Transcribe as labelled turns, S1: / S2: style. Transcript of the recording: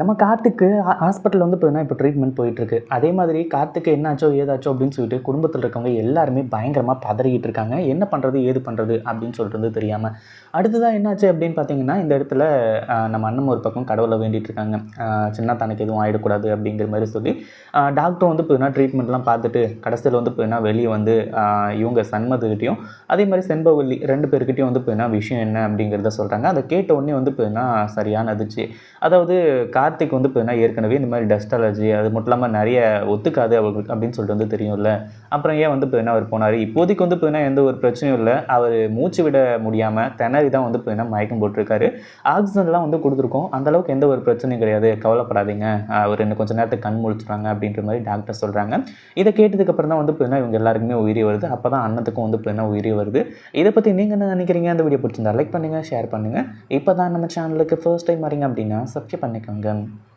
S1: நம்ம கார்த்திக்கு ஹாஸ்பிட்டல் வந்து பார்த்தீங்கன்னா இப்போ ட்ரீட்மெண்ட் போயிட்டுருக்கு. அதே மாதிரி கார்த்திக்கு என்னாச்சோ ஏதாச்சோ அப்படின்னு சொல்லிட்டு குடும்பத்தில் இருக்கவங்க எல்லாருமே பயங்கரமாக பதறிக்கிட்டு இருக்காங்க. என்ன பண்ணுறது ஏது பண்ணுறது அப்படின்னு சொல்கிறது தெரியாமல் அடுத்ததாக என்னாச்சு அப்படின்னு பார்த்தீங்கன்னா இந்த இடத்துல நம்ம அண்ணன் ஒரு பக்கம் கடவுளை வேண்டிகிட்டு இருக்காங்க. சின்ன தனக்கு எதுவும் ஆகிடக்கூடாது அப்படிங்கிற மாதிரி சொல்லி டாக்டர் வந்து பார்த்தீங்கன்னா ட்ரீட்மெண்ட்லாம் பார்த்துட்டு கடைசியில் வந்து பார்த்தீங்கன்னா வெளியே வந்து இவங்க சண்மதுகிட்டையும் அதே மாதிரி செண்பவல்லி ரெண்டு பேர்கிட்டையும் வந்து பார்த்தீங்கன்னா விஷயம் என்ன அப்படிங்கிறத சொல்கிறாங்க அதை கேட்ட உடனே வந்து பார்த்தீங்கன்னா அதிர்ச்சி. அதாவது கார்த்திக் வந்து பார்த்தீங்கன்னா ஏற்கனவே இந்த மாதிரி டஸ்ட் அலர்ஜி அது மட்டும் இல்லாமல் நிறைய ஒத்துக்காது அவங்களுக்கு அப்படின்னு சொல்லிட்டு வந்து தெரியும்ல. அப்புறம் ஏன் வந்து பார்த்தீங்கன்னா அவர் போனார்? இப்போதைக்கு வந்து பார்த்தீங்கன்னா எந்த ஒரு பிரச்சனையும் இல்லை. அவர் மூச்சு விட முடியாமல் திணறி தான் வந்து பார்த்தீங்கன்னா மயக்கம் போட்டிருக்காரு. ஆக்சிஜன்லாம் வந்து கொடுத்துருக்கோம். அந்தளவுக்கு எந்த ஒரு பிரச்சனையும் கிடையாது. கவலைப்படாதீங்க. அவர் இன்னும் கொஞ்சம் நேரத்துக்கு கண் முழிச்சுறாங்க அப்படின்ற மாதிரி டாக்டர் சொல்கிறாங்க இதை கேட்டதுக்கப்புறம் தான் வந்து பார்த்தீங்கன்னா இவங்க எல்லாருக்குமே உயிரி வருது. அப்போ தான் அன்னத்துக்கும் வந்து பார்த்தீங்கன்னா உயிரி வருது. இதை பற்றி நீங்கள் என்ன நினைக்கிறீங்க? அந்த வீடியோ பிடிச்சிருந்தா லைக் பண்ணுங்கள் ஷேர் பண்ணுங்கள் இப்போ தான் நம்ம சேனலுக்கு ஃபர்ஸ்ட் டைம் வரீங்க அப்படின்னா சப்ஸ்கிரைப் பண்ணிக்கோங்க. them